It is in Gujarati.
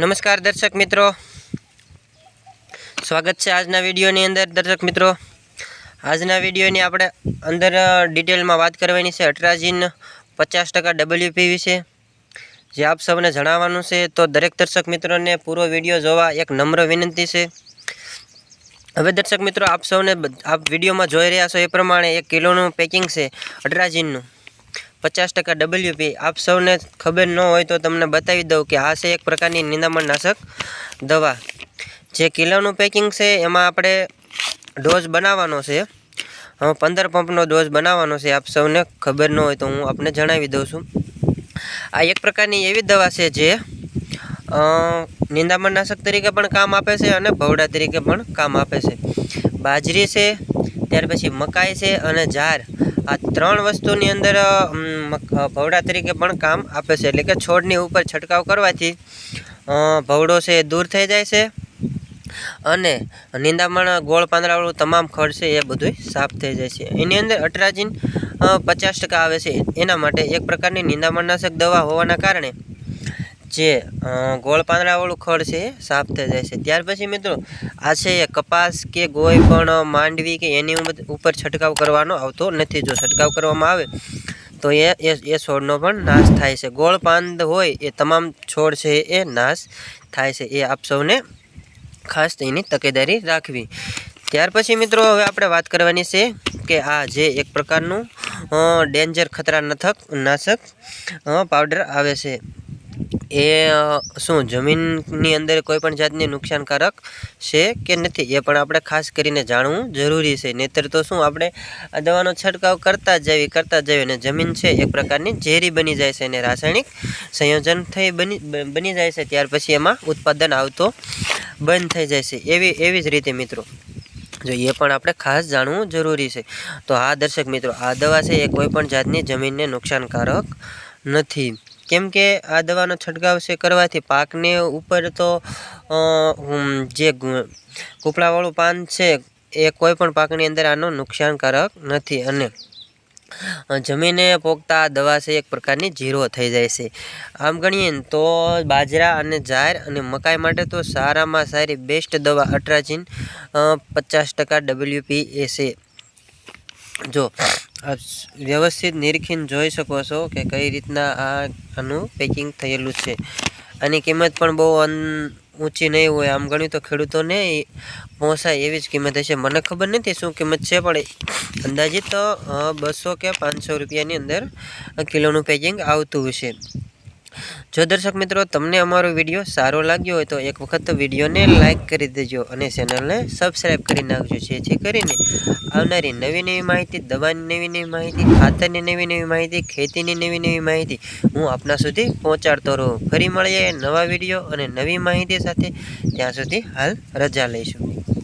નમસ્કાર દર્શક મિત્રો. સ્વાગત છે આજના વિડીયોની અંદર. દર્શક મિત્રો, આજના વિડીયોની આપણે અંદર ડિટેલમાં વાત કરવાની છે અટરાજીન પચાસ ટકા ડબલ્યુપી વિશે. જે આપ સૌને જણાવવાનું છે, તો દરેક દર્શક મિત્રોને પૂરો વીડિયો જોવા એક નમ્ર વિનંતી છે. હવે દર્શક મિત્રો, આપ સૌને આપ વિડીયોમાં જોઈ રહ્યા છો એ પ્રમાણે એક કિલોનું પેકિંગ છે અટરાજીનનું. પચાસ ટકા ડબલ્યુપી આપ સૌને ખબર ન હોય તો તમને બતાવી દઉં કે આ છે એક પ્રકારની નિંદામણનાશક દવા. જે કિલોનું પેકિંગ છે, એમાં આપણે ડોઝ બનાવવાનો છે. પંદર પંપનો ડોઝ બનાવવાનો છે, આપ સૌને ખબર ન હોય તો હું આપને જણાવી દઉં છું. આ એક પ્રકારની એવી દવા છે જે નિંદામણનાશક તરીકે પણ કામ આપે છે અને ભવડા તરીકે પણ કામ આપે છે. બાજરી છે, ત્યાર પછી મકાઈ છે અને જાર. આ ત્રણ વસ્તુની અંદર ભવડા તરીકે પણ કામ આપે છે. એટલે કે છોડની ઉપર છંટકાવ કરવાથી ભવડો છે એ દૂર થઈ જાય છે અને નિંદામણ, ગોળ પાંદડાવાળું તમામ ખડ છે એ બધું સાફ થઈ જાય છે. એની અંદર અટરાજીન પચાસ ટકા આવે છે. એના માટે એક પ્રકારની નિંદામણનાશક દવા હોવાના કારણે જે ગોળ પાંદડાવાળું ખડ છે, સાફ થઈ જાય છે. ત્યાર પછી મિત્રો, આ છે એ કપાસ કે કોઈ પણ માંડવી કે એની ઉપર છંટકાવ કરવાનો આવતો નથી. જો છંટકાવ કરવામાં આવે, તો એ એ છોડનો પણ નાશ થાય છે. ગોળ પાંદ હોય એ તમામ છોડ છે એ નાશ થાય છે. એ આપ સૌને ખાસ તેની તકેદારી રાખવી. ત્યાર પછી મિત્રો, હવે આપણે વાત કરવાની છે કે આ જે એક પ્રકારનું ડેન્જર ખતરા નથક નાશક પાવડર આવે છે. એ શું, જમીનની અંદર કોઈ પણ જાતની નુકસાનકારક છે કે નથી એ પણ આપણે ખાસ કરીને જાણવું જરૂરી છે. નહીતર તો શું, આપણે આ દવાનો છંટકાવ કરતા જઈએ કરતા જઈએ અને જમીન છે એક પ્રકારની ઝેરી બની જાય છે અને રાસાયણિક સંયોજન થઈ બની બની જાય છે. ત્યાર પછી એમાં ઉત્પાદન આવતો બંધ થઈ જાય છે. એવી એવી જ રીતે મિત્રો, જો એ પણ આપણે ખાસ જાણવું જરૂરી છે. તો હા, દર્શક મિત્રો, આ દવા છે એ કોઈ પણ જાતની જમીનને નુકસાનકારક નથી. કેમ કે આ દવાનો છંટકાવ છે કરવાથી પાકને ઉપર તો જે કૂપળાવાળું પાન છે એ કોઈ પણ પાકની અંદર આનો નુકસાનકારક નથી અને જમીને પોગતા દવા છે એક પ્રકારની જીરો થઈ જાય છે. આમ ગણીએ તો બાજરા અને જાહેર અને મકાઈ માટે તો સારામાં સારી બેસ્ટ દવા અટ્રાજીન પચાસ ટકા ડબલ્યુપી એ છે. જો વ્યવસ્થિત નિરીક્ષણ જોઈ શકો છો કે કઈ રીતના આ આનું પેકિંગ થયેલું છે. આની કિંમત પણ બહુ ઊંચી નહીં હોય. આમ ગણ્યું તો ખેડૂતોને પહોંચાય એવી જ કિંમત હશે. મને ખબર નથી શું કિંમત છે, પણ અંદાજિત બસો કે પાંચસો રૂપિયાની અંદર કિલોનું પેકિંગ આવતું હશે. જો દર્શક મિત્રો, તમને અમારો વીડિયો સારો લાગ્યો હોય તો એક વખત વિડીયોને લાઇક કરી દેજો અને ચેનલને સબસ્ક્રાઈબ કરી નાખજો જેથી કરીને આવનારી નવી નવી માહિતી, દવાની નવી નવી માહિતી, ખાતરની નવી નવી માહિતી, ખેતીની નવી નવી માહિતી હું આપના સુધી પહોંચાડતો રહું. ફરી મળીએ નવા વીડિયો અને નવી માહિતી સાથે. ત્યાં સુધી હાલ રજા લઈશું.